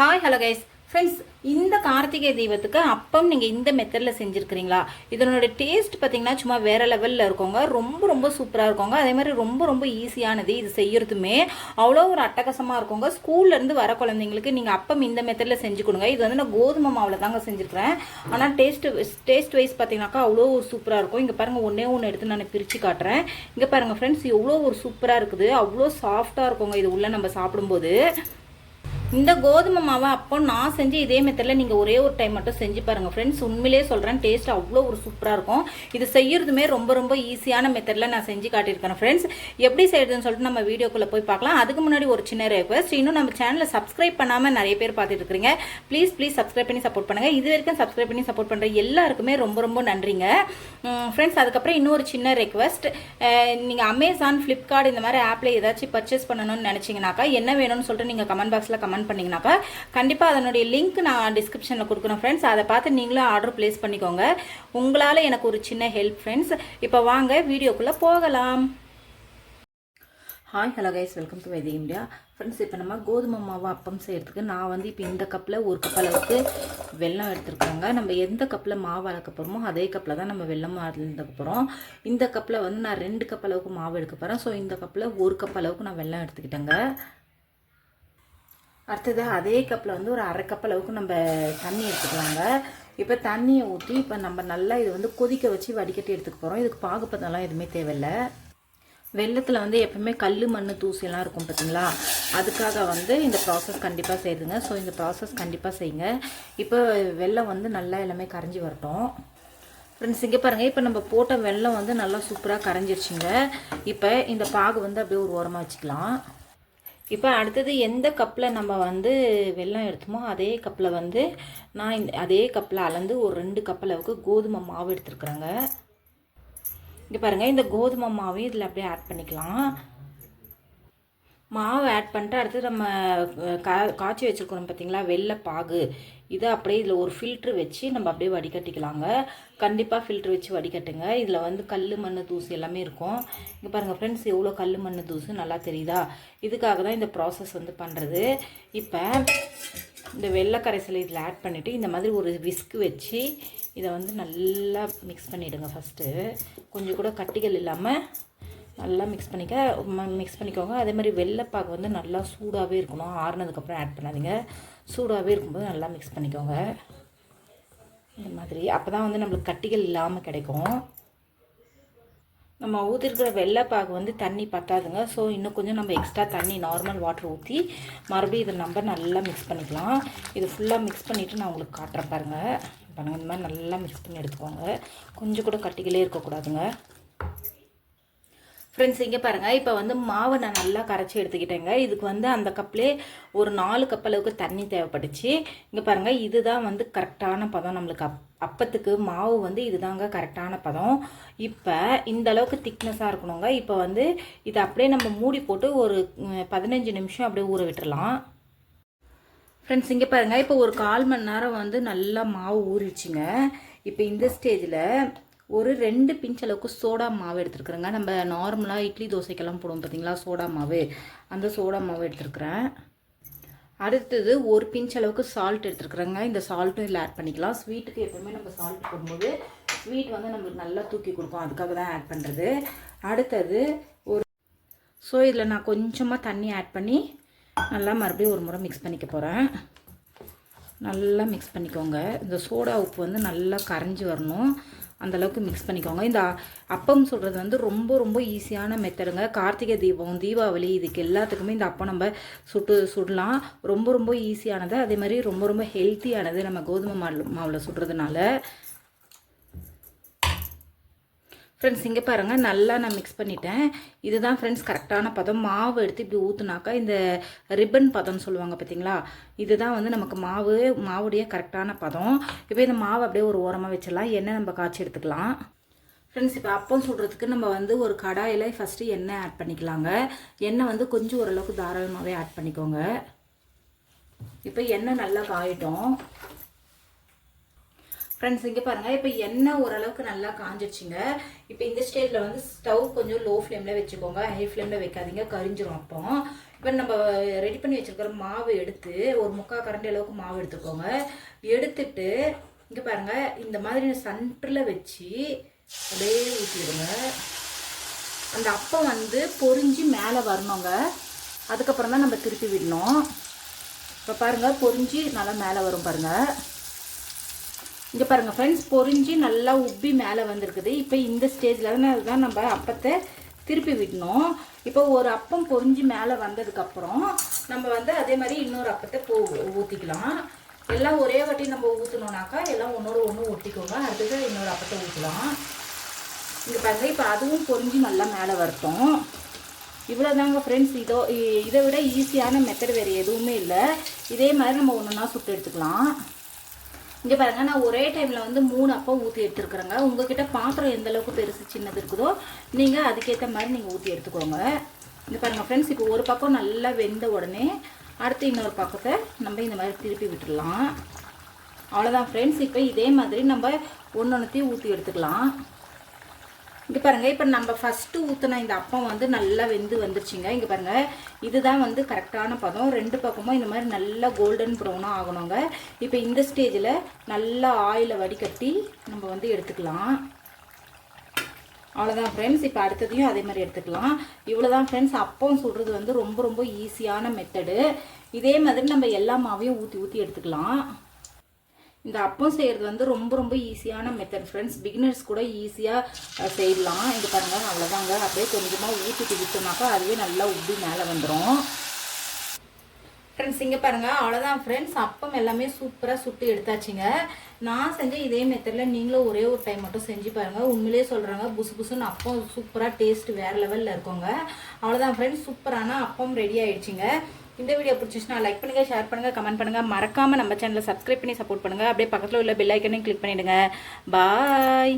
Hi hello guys friends இந்த கார்த்திகை தீபத்துக்கு அப்பம் நீங்கள் இந்த மெத்தடில் செஞ்சுருக்கிறீங்களா? இதனோட டேஸ்ட் பார்த்தீங்கன்னா சும்மா வேறு லெவலில் இருக்கோங்க. ரொம்ப ரொம்ப சூப்பராக இருக்கோங்க. அதே மாதிரி ரொம்ப ரொம்ப ஈஸியானது இது செய்யறதுமே அவ்வளோ ஒரு அட்டகாசமாக இருக்கோங்க. ஸ்கூல்லேருந்து வர குழந்தைங்களுக்கு நீங்கள் அப்பம் இந்த மெத்தடில் செஞ்சு கொடுங்க. இது வந்து நான் கோதுமை மாவில் தாங்க செஞ்சுருக்கிறேன். ஆனால் டேஸ்ட் டேஸ்ட் வைஸ் பார்த்தீங்கன்னாக்கா அவ்வளோ ஒரு சூப்பராக இருக்கும். இங்கே பாருங்கள் ஒன்றே ஒன்று எடுத்து நான் பிரித்து காட்டுறேன். இங்கே பாருங்கள் ஃப்ரெண்ட்ஸ் எவ்வளோ ஒரு சூப்பராக இருக்குது. அவ்வளோ சாஃப்டாக இருக்குங்க. இது உள்ளே நம்ம சாப்பிடும்போது. இந்த கோதுமை மாவை அப்போ நான் செஞ்சு இதே மெத்தடில் நீங்கள் ஒரே ஒரு டைம் மட்டும் செஞ்சு பாருங்கள் ஃப்ரெண்ட்ஸ் உண்மையிலே சொல்கிறேன் டேஸ்ட் அவ்வளோ ஒரு சூப்பராக இருக்கும். இது செய்யறதுமே ரொம்ப ரொம்ப ஈஸியான மெத்தடில் நான் செஞ்சு காட்டியிருக்கிறேன். ஃப்ரெண்ட்ஸ் எப்படி செய்யறதுன்னு சொல்லிட்டு நம்ம வீடியோக்குள்ளே போய் பார்க்கலாம். அதுக்கு முன்னாடி ஒரு சின்ன ரெக்வஸ்ட் இன்னும் நம்ம சேனலை சப்ஸ்கிரைப் பண்ணாமல் நிறைய பேர் பார்த்துட்டு இருக்கிறீங்க ப்ளீஸ் ப்ளீஸ் சப்ஸ்கிரைப் பண்ணி சப்போர்ட் பண்ணுங்கள் இது வரைக்கும் சப்ஸ்கிரைப் பண்ணி சப்போர்ட் பண்ணுற எல்லாருக்குமே ரொம்ப ரொம்ப நன்றிங்க. ஃப்ரெண்ட்ஸ் அதுக்கப்புறம் இன்னொரு சின்ன ரெக்வஸ்ட் நீங்கள் அமேசான் ஃப்ளிப்கார்ட் இந்த மாதிரி ஆப்பில் ஏதாச்சும் பர்ச்சேஸ் பண்ணணும்னு நினச்சிங்கனாக்கா என்ன வேணும்னு சொல்லிட்டு நீங்கள் கமெண்ட் பாக்ஸில் கமெண்ட் பண்ணிங்கனாக்கா கண்டிப்பாக அதனுடைய லிங்க் நான் டிஸ்கிரிப்ஷனில் கொடுக்குறேன் ஃப்ரெண்ட்ஸ் அதை பார்த்து நீங்களும் ஆர்டர் ப்ளேஸ் பண்ணிக்கோங்க. உங்களால் எனக்கு ஒரு சின்ன ஹெல்ப் ஃப்ரெண்ட்ஸ் இப்போ வாங்க வீடியோக்குள்ளே போகலாம். Hi hello guys welcome to வெதி India friends இப்போ நம்ம கோதுமை மாவு அப்பம் செய்கிறதுக்கு நான் வந்து இப்போ இந்த கப்பில் ஒரு கப் அளவுக்கு வெள்ளம் எடுத்துருக்காங்க. நம்ம எந்த கப்பில் மாவு அளக்க போகிறோமோ அதே கப்பில் தான் நம்ம வெள்ளம் அளந்துக்க போகிறோம் இந்த கப்பில் வந்து நான் ரெண்டு கப் அளவுக்கு மாவு எடுக்க போகிறேன் ஸோ இந்த கப்பில் ஒரு கப் அளவுக்கு நான் வெள்ளம் எடுத்துக்கிட்டேங்க. அடுத்தது அதே கப்பில் வந்து ஒரு அரை கப் அளவுக்கு நம்ம தண்ணி எடுத்துக்கலாங்க. இப்போ தண்ணியை ஊற்றி இப்போ நம்ம நல்லா இது வந்து கொதிக்க வச்சு வடிகட்டி எடுத்துக்க போகிறோம் இதுக்கு பாகுப்பதெல்லாம் எதுவுமே தேவையில்லை. வெள்ளத்தில் வந்து எப்பவுமே கல் மண் தூசியெல்லாம் இருக்கும் பார்த்தீங்களா அதுக்காக வந்து இந்த ப்ராசஸ் கண்டிப்பாக செய்யுதுங்க ஸோ இந்த ப்ராசஸ் கண்டிப்பாக செய்யுங்க. இப்போ வெள்ளம் வந்து நல்லா எல்லாமே கரைஞ்சி வரட்டும். ஃப்ரெண்ட்ஸ் இங்கே பாருங்கள் இப்போ நம்ம போட்ட வெள்ளம் வந்து நல்லா சூப்பராக கரைஞ்சிருச்சுங்க. இப்போ இந்த பாகு வந்து அப்படியே ஒரு ஓரமாக வச்சுக்கலாம். இப்போ அடுத்தது எந்த கப்பில் நம்ம வந்து வெல்லம் எடுத்தோமோ அதே கப்பில் வந்து நான் இந்த அதே கப்பில் அளந்து ஒரு ரெண்டு கப் அளவுக்கு கோதுமை மாவு எடுத்துருக்குறேங்க. இங்கே பாருங்கள் இந்த கோதுமை மாவையும் இதில் அப்படியே ஆட் பண்ணிக்கலாம். மாவு ஆட் பண்ணிட்டு அடுத்து நம்ம கா காய்ச்சி வச்சுருக்கிறோம் பார்த்தீங்களா வெள்ளை பாகு. இதை அப்படியே இதில் ஒரு ஃபில்ட்ரு வச்சு நம்ம அப்படியே வடிகட்டிக்கலாங்க. கண்டிப்பாக ஃபில்ட்ரு வச்சு வடிகட்டுங்க. இதில் வந்து கல் மண் தூசு எல்லாமே இருக்கும். இங்கே பாருங்கள் ஃப்ரெண்ட்ஸ் எவ்வளோ கல் மண் தூசு நல்லா தெரியுதா? இதுக்காக தான் இந்த ப்ராசஸ் வந்து பண்ணுறது இப்போ இந்த வெள்ளை கரைசலை இதில் ஆட் பண்ணிவிட்டு இந்த மாதிரி ஒரு விஸ்க் வச்சு இதை வந்து நல்லா மிக்ஸ் பண்ணிவிடுங்க ஃபஸ்ட்டு கொஞ்சம் கூட கட்டிகள் இல்லாமல் நல்லா மிக்ஸ் பண்ணிக்க மிக்ஸ் பண்ணிக்கோங்க. அதே மாதிரி வெள்ளைப்பாகு வந்து நல்லா சூடாகவே இருக்கணும். ஆறுனதுக்கப்புறம் ஆட் பண்ணாதீங்க. சூடாகவே இருக்கும்போது நல்லா மிக்ஸ் பண்ணிக்கோங்க. இந்த மாதிரி. அப்போ தான் வந்து நம்மளுக்கு கட்டிகள் இல்லாமல் கிடைக்கும். நம்ம ஊற்றிருக்கிற வெள்ளைப்பாகு வந்து தண்ணி பத்தாதுங்க. ஸோ இன்னும் கொஞ்சம் நம்ம எக்ஸ்ட்ரா தண்ணி நார்மல் வாட்டர் ஊற்றி மறுபடியும் இதை நம்ம நல்லா மிக்ஸ் பண்ணிக்கலாம். இது ஃபுல்லாக மிக்ஸ் பண்ணிவிட்டு நான் உங்களுக்கு காட்டுறேன் பாருங்கள் பாருங்கள் இந்த மாதிரி நல்லா மிக்ஸ் பண்ணி எடுத்துக்கோங்க. கொஞ்சம் கூட கட்டிகளே இருக்கக்கூடாதுங்க. ஃப்ரெண்ட்ஸ் இங்கே பாருங்கள் இப்போ வந்து மாவை நான் நல்லா கரைச்சி எடுத்துக்கிட்டேங்க. இதுக்கு வந்து அந்த கப்லேயே ஒரு நாலு கப் அளவுக்கு தண்ணி தேவைப்பட்டுச்சு இங்கே பாருங்கள் இதுதான் வந்து கரெக்டான பதம். நம்மளுக்கு அப் அப்பத்துக்கு மாவு வந்து இதுதாங்க கரெக்டான பதம். இப்போ இந்த அளவுக்கு திக்னஸாக இருக்கணுங்க. இப்போ வந்து இதை அப்படியே நம்ம மூடி போட்டு ஒரு பதினஞ்சு நிமிஷம் அப்படியே ஊற விட்டுடலாம் ஃப்ரெண்ட்ஸ் இங்கே பாருங்கள் இப்போ ஒரு கால் மணி நேரம் வந்து நல்லா மாவு ஊறிடுச்சுங்க. இப்போ இந்த ஸ்டேஜில் ஒரு ரெண்டு பிஞ்ச் அளவுக்கு சோடா மாவு எடுத்துருக்குறேங்க. நம்ம நார்மலாக இட்லி தோசைக்கெல்லாம் போடுவோம் பார்த்தீங்களா சோடா மாவு. அந்த சோடா மாவு எடுத்துருக்குறேன். அடுத்தது ஒரு பிஞ்ச் அளவுக்கு சால்ட் எடுத்துருக்குறேங்க. இந்த சால்ட்டும் இதில் ஆட் பண்ணிக்கலாம். ஸ்வீட்டுக்கு எப்பவுமே நம்ம சால்ட் போடும்போது ஸ்வீட் வந்து நம்மளுக்கு நல்லா தூக்கி கொடுக்கும். அதுக்காக தான் ஆட் பண்ணுறது அடுத்தது ஒரு ஸோ இதில் நான் கொஞ்சமாக தண்ணி ஆட் பண்ணி நல்லா மறுபடியும் ஒரு முறை மிக்ஸ் பண்ணிக்க போகிறேன் நல்லா மிக்ஸ் பண்ணிக்கோங்க. இந்த சோடா உப்பு வந்து நல்லா கரைஞ்சி வரணும். அந்தளவுக்கு மிக்ஸ் பண்ணிக்கோங்க. இந்த அப்பம் சொல்கிறது வந்து ரொம்ப ரொம்ப ஈஸியான மெத்தடுங்க கார்த்திகை தீபம் தீபாவளி இதுக்கு எல்லாத்துக்குமே இந்த அப்பம் நம்ம சுட்டு சுடலாம். ரொம்ப ரொம்ப ஈஸியானது அதே மாதிரி ரொம்ப ரொம்ப ஹெல்த்தியானது நம்ம கோதுமை மாவு மாவில் சுடுறதுனால. ஃப்ரெண்ட்ஸ் இங்கே பாருங்கள் நல்லா நான் மிக்ஸ் பண்ணிட்டேன். இதுதான் ஃப்ரெண்ட்ஸ் கரெக்டான பதம். மாவு எடுத்து இப்படி ஊற்றுனாக்கா இந்த ரிப்பன் பதம்னு சொல்லுவாங்க பார்த்தீங்களா இதுதான் வந்து நமக்கு மாவு மாவுடைய கரெக்டான பதம். இப்போ இந்த மாவு அப்படியே ஒரு ஓரமாக வச்சிடலாம். எண்ணெய் நம்ம காய்ச்சி எடுத்துக்கலாம். ஃப்ரெண்ட்ஸ் இப்போ அப்பம் சுடுறதுக்கு நம்ம வந்து ஒரு கடாயில் ஃபஸ்ட்டு எண்ணெய் ஆட் பண்ணிக்கலாங்க. எண்ணெய் வந்து கொஞ்சம் ஓரளவுக்கு தாராளமாகவே ஆட் பண்ணிக்கோங்க. இப்போ எண்ணெய் நல்லா காயிட்டோம். ஃப்ரெண்ட்ஸ் இங்கே பாருங்கள் இப்போ எண்ணெய் ஓரளவுக்கு நல்லா காஞ்சிடுச்சிங்க இப்போ இந்த ஸ்டேஜில் வந்து ஸ்டவ் கொஞ்சம் லோ ஃப்ளேமில் வச்சுக்கோங்க ஹை ஃப்ளேமில் வைக்காதீங்க. கரிஞ்சிரும் அப்போ. இப்போ நம்ம ரெடி பண்ணி வச்சுருக்கிற மாவு எடுத்து ஒரு முக்கால் கரண்டி அளவுக்கு மாவு எடுத்துக்கோங்க. எடுத்துட்டு இங்கே பாருங்க. இந்த மாதிரி சென்டரில் வச்சு அப்படியே ஊற்றிடுங்க அந்த அப்பம் வந்து பொறிஞ்சு மேலே வரணுங்க. அதுக்கப்புறம் தான் நம்ம திருப்பி விடணும். இப்போ பாருங்கள் பொரிஞ்சு நல்லா மேலே வரும் பாருங்கள் இங்கே பாருங்கள் ஃப்ரெண்ட்ஸ் பொரிஞ்சு நல்லா உப்பி மேலே வந்திருக்குது. இப்போ இந்த ஸ்டேஜில் தான் தான் நம்ம அப்பத்தை திருப்பி விடணும். இப்போ ஒரு அப்பம் பொரிஞ்சு மேலே வந்ததுக்கப்புறம் நம்ம வந்து அதே மாதிரி இன்னொரு அப்பத்தை போ ஊற்றிக்கலாம் எல்லாம் ஒரே வாட்டி நம்ம ஊற்றணுன்னாக்கா எல்லாம் ஒன்றோட ஒன்று ஒட்டிக்கோங்க. அடுத்தது இன்னொரு அப்பத்தை ஊற்றலாம் இங்கே பாருங்க இப்போ அதுவும் பொறிஞ்சு நல்லா மேலே வரட்டும். இவ்வளோதாங்க ஃப்ரெண்ட்ஸ் இதோ இதை விட ஈஸியான மெத்தட் வேறு எதுவுமே இல்லை. இதே மாதிரி நம்ம ஒன்றுனா சுட்டு எடுத்துக்கலாம். இங்கே பாருங்கள் நான் ஒரே டைமில் வந்து மூணு அப்பா ஊற்றி எடுத்துருக்குறேங்க. உங்ககிட்ட பாத்திரம் எந்த அளவுக்கு பெருசு சின்னது இருக்குதோ நீங்கள் அதுக்கேற்ற மாதிரி நீங்கள் ஊற்றி எடுத்துக்கோங்க. இங்கே பாருங்கள் ஃப்ரெண்ட்ஸ் இப்போ ஒரு பக்கம் நல்லா வெந்த உடனே அடுத்து இன்னொரு பக்கத்தை நம்ம இந்த மாதிரி திருப்பி விட்டுடலாம் அவ்வளோதான் ஃப்ரெண்ட்ஸ் இப்போ இதே மாதிரி நம்ம ஒன்று ஒன்றுத்தையும் ஊற்றி எடுத்துக்கலாம். இங்கே பாருங்கள் இப்போ நம்ம ஃபஸ்ட்டு ஊற்றின இந்த அப்பம் வந்து நல்லா வெந்து வந்துருச்சுங்க. இங்கே பாருங்க இதுதான் வந்து கரெக்டான பதம். ரெண்டு பக்கமும் இந்த மாதிரி நல்லா கோல்டன் ப்ரௌனாக ஆகணுங்க. இப்போ இந்த ஸ்டேஜில் நல்லா ஆயிலை வடிகட்டி நம்ம வந்து எடுத்துக்கலாம். அவ்வளோதான் ஃப்ரெண்ட்ஸ் இப்போ அடுத்ததையும் அதே மாதிரி எடுத்துக்கலாம். இவ்வளோதான் ஃப்ரெண்ட்ஸ் அப்பம் சுடுறது வந்து ரொம்ப ரொம்ப ஈஸியான மெத்தடு இதே மாதிரி நம்ம எல்லா மாவையும் ஊற்றி ஊற்றி எடுத்துக்கலாம். இந்த அப்பம் செய்கிறது வந்து ரொம்ப ரொம்ப ஈஸியான மெத்தட் ஃப்ரெண்ட்ஸ் பிகினர்ஸ் கூட ஈஸியாக செய்யலாம். இது பாருங்கள் நல்லதாங்க அப்படியே கொஞ்சமாக ஊற்றிட்டு விட்டோம்னாக்கா அதுவே நல்லா உப்பி மேலே வந்துடும் ஃப்ரெண்ட்ஸ் இங்கே பாருங்கள் அவ்வளோதான் ஃப்ரெண்ட்ஸ் அப்பம் எல்லாமே சூப்பராக சுட்டு எடுத்தாச்சுங்க. நான் செஞ்ச இதே மெத்தடில் நீங்களும் ஒரே ஒரு டைம் மட்டும் செஞ்சு பாருங்கள் உண்மையிலே சொல்கிறாங்க புசு புசுன்னு அப்பம் சூப்பராக டேஸ்ட் வேறு லெவலில் இருக்கோங்க. அவ்வளோதான் ஃப்ரெண்ட்ஸ் சூப்பரான அப்பம் ரெடி ஆயிடுச்சுங்க. இந்த வீடியோ பிடிச்சிச்சுன்னா லைக் பண்ணுங்கள் ஷேர் பண்ணுங்கள் கமெண்ட் பண்ணுங்கள் மறக்காமல் நம்ம சேனலை சப்ஸ்கிரைப் பண்ணி சப்போர்ட் பண்ணுங்கள் அப்படியே பக்கத்தில் உள்ள பெல் ஐக்கனையும் கிளிக் பண்ணிவிடுங்க பாய்